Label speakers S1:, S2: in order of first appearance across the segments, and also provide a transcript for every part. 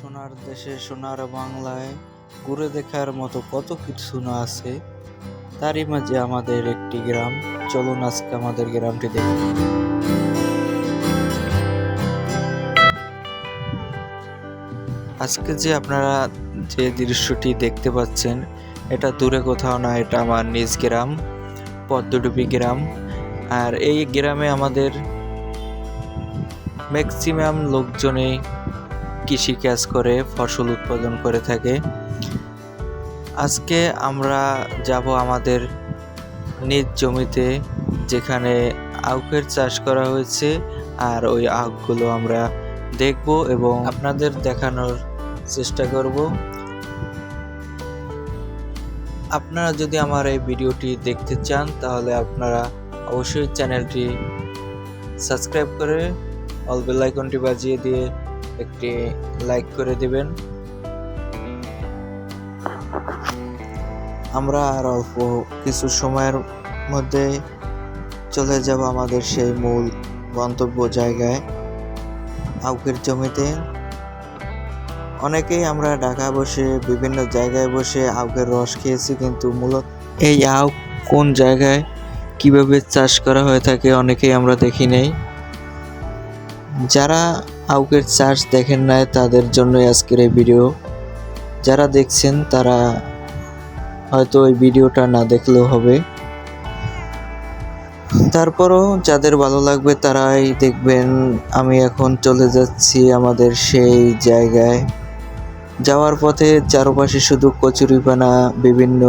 S1: সোনার দেশে, সোনার বাংলায় ঘুরে দেখার মতো কত কিছু না আছে। তারই মাঝে আমাদের একটি গ্রাম। চলুন আজকে আমাদের গ্রামটি দেখি। আজকে যে আপনারা যে দৃশ্যটি দেখতে পাচ্ছেন, এটা দূরে কোথাও না, এটা আমার নিজ গ্রাম, পদ্মডুবি গ্রাম। আর এই গ্রামে আমাদের ম্যাক্সিমাম লোকজনই কৃষিকাজ করে, ফসল উৎপাদন করে থাকে। আজকে আমরা যাব আমাদের নিজ জমিতে, যেখানে আউখের চাষ করা হয়েছে, আর ওই আখগুলো আমরা দেখব এবং আপনাদের দেখানোর চেষ্টা করব। আপনারা যদি আমার এই ভিডিওটি দেখতে চান, তাহলে আপনারা অবশ্যই চ্যানেলটি সাবস্ক্রাইব করে অল বেল আইকনটি বাজিয়ে দিয়ে একটি লাইক করে দিবেন। আমরা আর অল্প কিছু সময়ের মধ্যে চলে যাব আমাদের সেই মূল গন্তব্য জায়গায়, আউকের জমিতে। অনেকেই আমরা ঢাকা বসে, বিভিন্ন জায়গায় বসে আউকের রস খেয়েছি, কিন্তু মূলত এই আউক কোন জায়গায় কীভাবে চাষ করা হয়ে থাকে অনেকেই আমরা দেখি নেই। যারা আউকের চার্জ দেখেন নাই, তাদের জন্যই আজকের এই ভিডিও যারা দেখছেন, তারা হয়তো ওই ভিডিওটা না দেখলেও হবে। তারপরও যাদের ভালো লাগবে, তারাই দেখবেন। আমি এখন চলে যাচ্ছি আমাদের সেই জায়গায়। যাওয়ার পথে চারপাশে শুধু কচুরিপানা, বিভিন্ন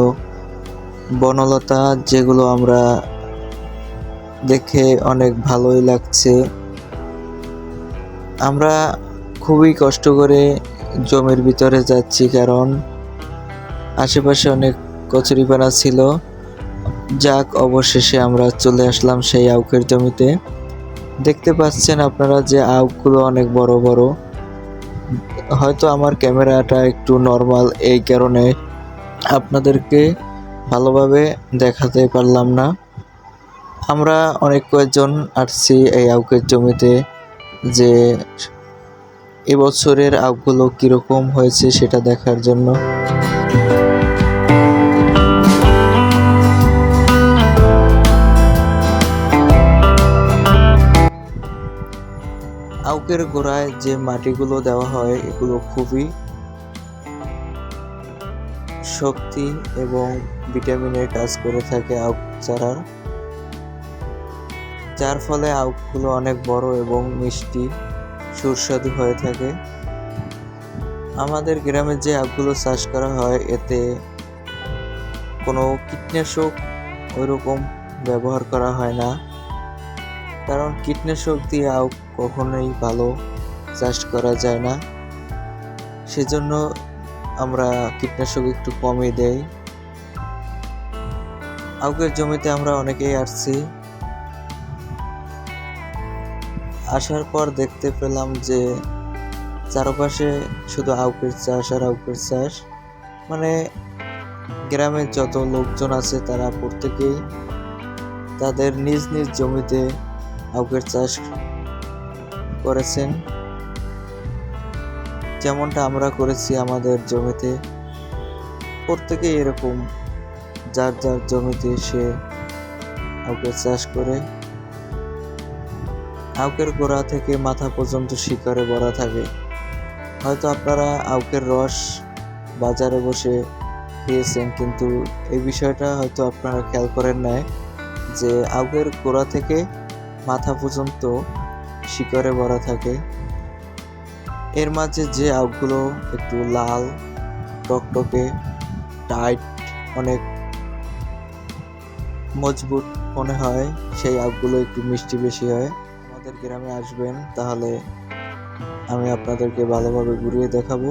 S1: বনলতা, যেগুলো আমরা দেখে অনেক ভালোই লাগছে। আমরা খুবই কষ্ট করে জমির ভিতরে যাচ্ছি, কারণ আশেপাশে অনেক কচুরিপানা ছিল। যাক, অবশেষে আমরা চলে আসলাম সেই আউকের জমিতে। দেখতে পাচ্ছেন আপনারা যে আউকগুলো অনেক বড় বড়। হয়তো আমার ক্যামেরাটা একটু নর্মাল, এই কারণে আপনাদেরকে ভালোভাবে দেখাতে পারলাম না। আমরা অনেক কয়েকজন আসছি এই আউকের জমিতে। যে এবছরের আউকগুলো কীরকম হয়েছে সেটা দেখার জন্য। আউকের গোড়ায় যে মাটিগুলো দেওয়া হয়, এগুলো খুবই শক্তি এবং ভিটামিনের কাজ করে থাকে আউক চারার। যার ফলে আউকগুলো অনেক বড় এবং মিষ্টি, সুস্বাদু হয়ে থাকে। আমাদের গ্রামে যে আউকগুলো চাষ করা হয়, এতে কোনো কীটনাশক ওইরকম ব্যবহার করা হয় না। কারণ কীটনাশক দিয়ে আউক কখনোই ভালো চাষ করা যায় না। সেজন্য আমরা কীটনাশক একটু কমই দেই। আউকের জমিতে আমরা অনেকেই আসছি। আসার পর দেখতে পেলাম যে চারপাশে শুধু আউকের চাষ আর আউকের চাষ। মানে গ্রামের যত লোকজন আছে তারা প্রত্যেকেই তাদের নিজ নিজ জমিতে আউকের চাষ করেছেন। যেমনটা আমরা করেছি আমাদের জমিতে। প্রত্যেকেই এরকম যার যার জমিতে সে আউকের চাষ করে। আউকের গোড়া থেকে মাথা পর্যন্ত শিকারে ভরা থাকে। হয়তো আপনারা আউকের রস বাজারে বসে খেয়েছেন, কিন্তু এই বিষয়টা হয়তো আপনারা খেয়াল করেন নাই যে আউকের গোড়া থেকে মাথা পর্যন্ত শিকড়ে ভরা থাকে। এর মাঝে যে আউকগুলো একটু লাল, টকটকে, টাইট, অনেক মজবুত মনে হয়, সেই আউকগুলো একটু মিষ্টি বেশি হয়। আমাদের গ্রামে আসবেন তাহলে আমি আপনাদেরকে ভালোভাবে ঘুরিয়ে দেখাবো।